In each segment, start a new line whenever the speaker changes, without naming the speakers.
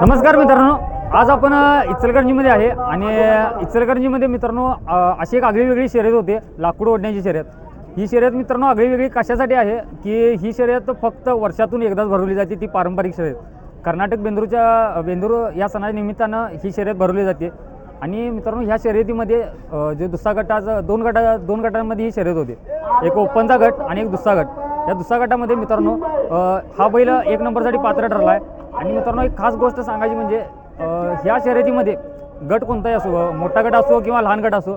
नमस्कार मित्रांनो. आज आपण इचलकरंजीमध्ये आहे आणि इचलकरंजीमध्ये मित्रांनो अशी एक आगळी वेगळी शर्यत होते लाकूड ओढण्याची शर्यत. ही शर्यत मित्रांनो आगळी वेगळी कशासाठी आहे की ही शर्यत फक्त वर्षातून एकदाच भरवली जाते ती पारंपरिक शर्यत. कर्नाटक बेंदूरच्या बेंदूर या सणाच्या निमित्तानं ही शर्यत भरवली जाते. आणि मित्रांनो ह्या शर्यतीमध्ये जे दुसरा गटाचं दोन गटा दोन गटांमध्ये ही शर्यत होते. एक ओपनचा गट आणि एक दुसरा गट या दुसऱ्या गटामध्ये मित्रांनो हा बैल एक नंबरसाठी पात्र ठरला आहे आणि मित्रांनो एक खास गोष्ट सांगायची म्हणजे ह्या शर्यतीमध्ये गट कोणताही असो मोठा गट असो किंवा लहान गट असो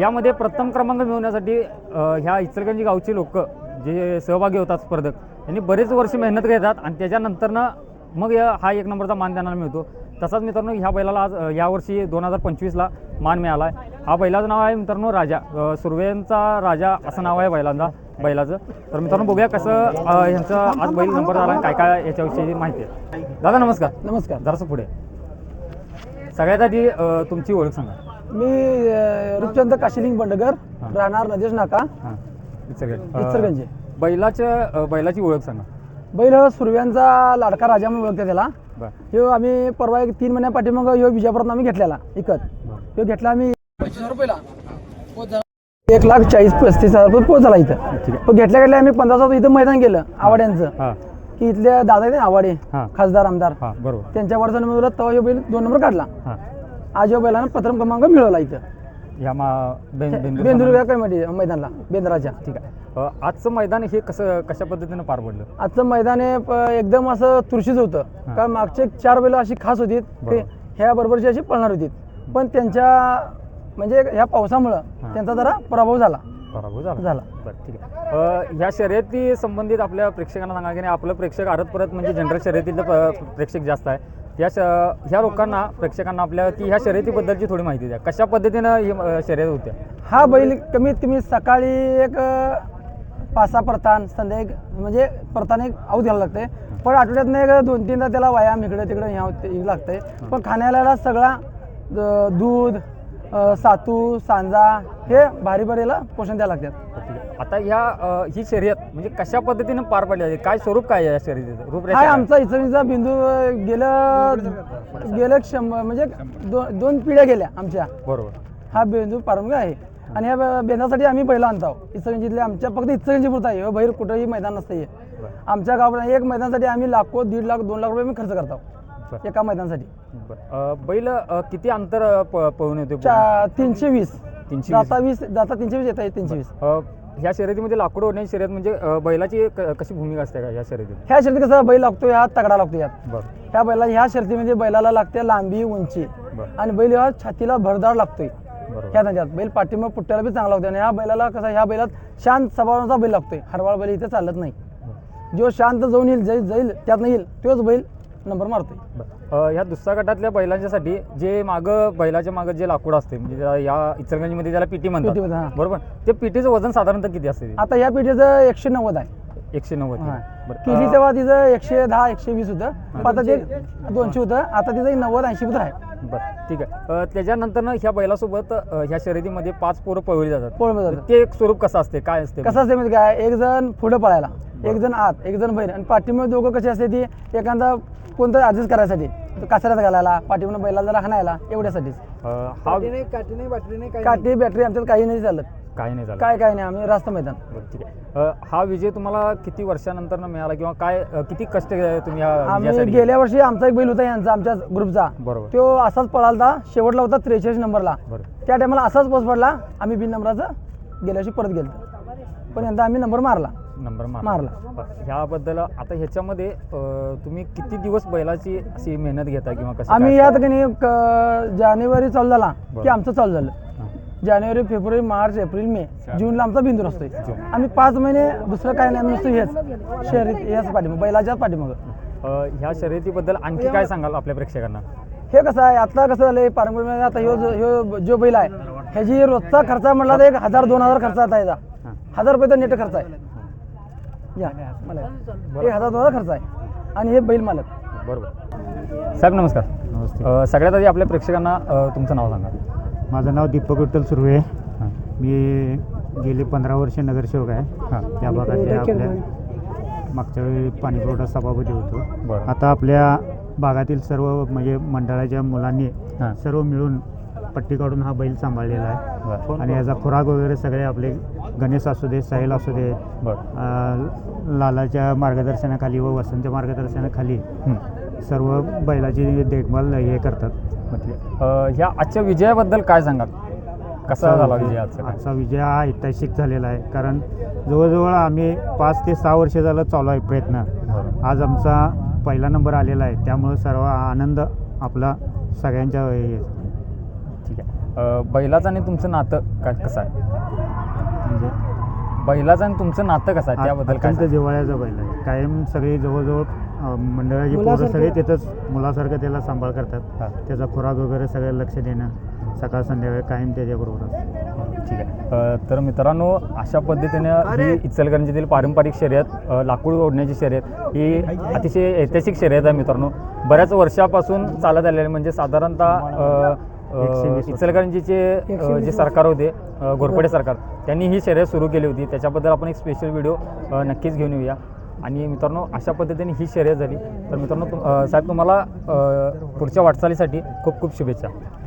यामध्ये प्रथम क्रमांक मिळवण्यासाठी ह्या इचलकरंजी गावची लोक जे सहभागी होतात स्पर्धक यांनी बरेच वर्ष मेहनत घेतात आणि त्याच्यानंतरनं मग हा एक नंबरचा मान त्यांना मिळतो. तसाच मित्रांनो ह्या बैलाला आज यावर्षी दोन हजार पंचवीसला मान मिळाला आहे हा बैलाचं नाव आहे मित्रांनो राजा. सुर्वेंचा राजा असं नाव आहे बैलांचा बैलाचं. तर मित्रांनो बघूया कसं ह्यांचं आज बैल नंबर झाला आणि काय काय याच्याविषयी माहिती आहे. दादा नमस्कार.
नमस्कार.
जरासं पुढे. सगळ्यात आधी अ, तुमची ओळख सांगा.
मी अ, रूपचंद काशिलिंग बंडगर. राहणार नदेश नाका.
हां. इचलकरंजी. अ,
इचलकरंजी.
बैलाच्या अ, बैलाची ओळख सांगा.
बैल हा सुरव्यांचा लाडका राजा म्हणून ओळखते त्याला. ह्यो आम्ही परवा एक तीन महिन्या पाठीमाग ह्यो विजापुरात आम्ही घेतलेला इकत. ह्यो घेतला आम्ही एक लाख चाळीस पस्तीस हजार रुपये पोच झाला इथं पण घेतल्या घेतल्या आम्ही पंधरा हजार इथं मैदान केलं आवाड्यांचं. की इथल्या दादा आहेत ना आवाडे खासदार आमदार. त्यांच्या वडिलांनी मिळवलं तेव्हा ह्यो बैल दोन नंबर काढला.
हां.
आज ह्यो बैलानं प्रथम क्रमांक मिळवला इथं.
ह्या मा बें बेंदूर
बेंदूर कमिटी मैदानला बेंद्राच्या.
ठीक आहे. आजचं मैदान हे कसं कशा पद्धतीनं पार पडलं?
आजचं मैदान हे प- एकदम असं तुळशीच होतं.
हां.
कारण मागचे चार बैल अशी खास होती
बरोबर.
ह्या बरोबरची अशी पळणार होती. पण त्यांच्या म्हणजे ह्या पावसामुळं
हां.
त्यांचा जरा पराभव झाला.
पराभव झाला.
झाला.
बरं ठीक आहे. अ, ह्या शर्यती संबंधित आपल्या प्रेक्षकांना सांगा की नाही आपलं प्रेक्षक आरत परत म्हणजे जनरल शर्यतीतलं प- प्रेक्षक जास्त आहे. या श ह्या लोकांना प्रेक्षकांना आपल्या की ह्या शर्यतीबद्दलची थोडी माहिती द्या. कशा पद्धतीनं ही अ, शर्यत होत्या?
हा बैल कमीत कमी सकाळी एक अं, पाच सहा प्रतान संध्या एक म्हणजे प्रतान एक आऊत घ्यायला लागते पण आठवड्यातनं एक दोन तीनदा त्याला व्यायाम इकडे तिकडे ह्या लागतंय. पण खाण्याला सगळा दूध सातू सांजा हे भारी भारीला पोषण द्यायला लागतात.
आता ह्या ही शर्यत म्हणजे कशा पद्धतीनं पार पडली आहे? काय स्वरूप काय आहे या शर्यतीचं?
हाय
काय?
आमचा इचणीचा बिंदू गेलं गेलं शंभर म्हणजे दोन दोन पिढ्या गेल्या आमच्या.
बरोबर.
हा बिंदू पारंबरिक आहे. आणि या बेंदासाठी आम्ही पहिला आणतो इचलकरंजीतले आमच्या फक्त इचलकरंजी पुरता आहे. ह्यो बाहेर कुठंही मैदान नसतं हे. आमच्या गावात एक मैदानासाठी आम्ही लाखो दीड लाख दोन लाख रुपये मी खर्च करतो एका मैदानासाठी.
बैल किती अंतर पळून येते
तीनशे वीस.
तीनशे.
जाता वीस जाता तीनशे वीस येता तीनशे वीस.
ह्या शर्यतीमध्ये लाकूड ओढण्याची शर्यत म्हणजे बैलाची कशी भूमिका असते का या शर्यतीत?
ह्या शर्ती कसं बैल लागतो ह्या तगडा लागतो यात. ह्या बैला ह्या शर्तीमध्ये बैलाला लागते लांबी उंची. आणि बैल ह्या छातीला भरदार लागतोय. ह्या त्याच्यात. बैल पाठीमग पुट्ट्याला बी चांगला लागतो आणि ह्या बैलाला कसं ह्या बैलात शांत स्वभावाचा बैल लागतोय. हरवाळ बैल इथे चालत नाही. जो शांत जाऊन येईल जाईल जाईल त्यातनं येईल तोच बैल नंबर मारतोय.
ह्या दुसऱ्या गटातल्या बैलांच्यासाठी जे मागं बैलाच्या मागं जे लाकूड असते म्हणजे ज्याला या इचलगंजीमध्ये त्याला पिटी म्हणतात.
हां.
बरोबर? ते पिटीचं वजन साधारणतः किती असते?
आता ह्या पिढीचं एकशे नव्वद आहे.
एकशे नव्वद
हा.
बरं. अ,
तेव्हा तिचं एकशे दहा एकशे वीस होतं. आता ते दोनशे होतं. आता तिचं नव्वद ऐंशी पुत्र आहे.
बरं ठीक आहे. त्याच्यानंतर ह्या बैलासोबत अ, ह्या शर्यतीमध्ये पाच पोरं पळवली जातात.
पोळमध्ये जातं
ते एक स्वरूप कसं असते? काय असते?
कसं असते माहिती काय एक जण पुढं पळायला एक जण आत एक जण बाहेर आणि पाठीमध्ये दोघं कसे असते ती एखादा कोणतं ॲडजस्ट करायसाठी कासऱ्यात घालायला पाठीमध्ये बैला जरा हाणायला एवढ्यासाठीच.
अ, हा
काठी बॅटरी आमच्यात काही नाही चालत.
काही नाही झालं.
काय काय नाही आम्ही रास्त मैदान.
बरं ठीक आहे. अ, हा विजय तुम्हाला किती वर्षानंतर मिळाला किंवा काय अ, किती कष्ट तुम्ही या
आम्ही
विजयासाठी?
गेल्या वर्षी आमचा एक बैल होता यांचा आमच्या ग्रुपचा.
बरोबर.
तो असाच पळालता शेवटला होता त्रेचाळीस नंबरला.
बरं.
त्या टायमाला असाच पोस्ट पडला आम्ही बिन नंबराचा गेल्या वर्षी परत गेलो पण यंदा आम्ही नंबर मारला.
नंबर मार
मारला.
बरं. ह्याबद्दल आता ह्याच्यामध्ये अ, तुम्ही किती दिवस बैलाची अशी मेहनत घेता किंवा कसं
आम्ही
काय
यात क- जानेवारी चालू झाला की
बरं.
आमचं चालू झालं.
हां.
जानेवारी फेब्रुवारी मार्च एप्रिल मे जूनला आमचा बिंदू असतोय. आम्ही पाच महिने दुसरं काय नाही नुसतं हेच. शहरीत हेच पाठीमाग बैलाच्याच पाठीमाग.
ह्या शर्यतीबद्दल आणखी काय सांगाल आपल्या प्रेक्षकांना?
हे कसं आहे आता कसं झालंय पारंपरिक आता ह्यो जो- ह्यो जो बैल आहे ह्याची रोजचा खर्च म्हटला तर एक हजार दोन हजार खर्च आता याचा.
हां.
हजार रुपये तर नेट खर्च आहे. या मला एक हजार दोन हजार खर्च आहे. आणि हे बैल मालक.
बरोबर. साहेब नमस्कार. सगळ्यात आधी आपल्या प्रेक्षकांना तुमचं नाव सांगा.
माझं नाव दीपक विठ्ठल सुर्वे.
हां.
मी गेली पंधरा वर्ष नगरसेवक आहे.
हां.
त्या भागातल्या आपल्या मागच्या वेळी पाणीपुरवठा सभापती होतो.
बरं.
आता आपल्या भागातील सर्व म्हणजे मंडळाच्या मुलांनी
हां.
सर्व मिळून पट्टी काढून हा बैल सांभाळलेला आहे.
बरं.
आणि याचा खुराक वगैरे सगळे आपले गणेश असू दे साहिल असू दे
बरं.
अ, लालाच्या मार्गदर्शनाखाली व वसंतच्या मार्गदर्शनाखाली
हं.
सर्व बैलाची देखभाल हे करतात.
म्हटले. ह्या आजच्या विजयाबद्दल काय सांगाल? कसा झाला विजय आजचा
विजय हा ऐतिहासिक झालेला आहे. कारण जवळजवळ आम्ही पाच ते सहा वर्ष झालं चालू आहे प्रयत्न. आज आमचा पहिला नंबर आलेला आहे. त्यामुळं सर्व आनंद आपला सगळ्यांच्या हे-
ठीक आहे. अ, बैलाचं आणि तुमचं नातं काय कसं आहे?
म्हणजे?
बैलाचं आणि तुमचं नातं कसं आहे? त्याबद्दल काय
अत्यंत जिव्हाळ्याचा बैल आहे. कायम सगळी जवळजवळ मंडळाची पोरं
मुलासारखं-
सगळे तिथंच मुलासारखं त्याला सांभाळ करतात
हां.
त्याचा खुराक वगैरे सगळं लक्ष देणं सकाळ संध्याकाळ कायम त्याच्याबरोबर असतं.
ठीक आहे अ, तर मित्रांनो अशा पद्धतीनं ही इचलकरंजीतील पारंपरिक शर्यत अ, लाकूड ओढण्याची शर्यत ही अतिशय ऐतिहासिक शर्यत आहे मित्रांनो बऱ्याच वर्षापासून चालत आलेली आहे. म्हणजे साधारणतः अ, अ,
एकशे वीस वर्ष.
इचलकरंजीचे अ, जे सरकार होते अ, घोरपडे सरकार त्यांनी ही शर्यत सुरू केली होती त्याच्याबद्दल आपण एक स्पेशल व्हिडिओ नक्कीच घेऊन येऊया आणि मित्रांनो अशा पद्धतीने ही शर्यत झाली. तर मित्रांनो तुम साहेब तुम्हाला पुढच्या वाटचालीसाठी खूप खूप शुभेच्छा.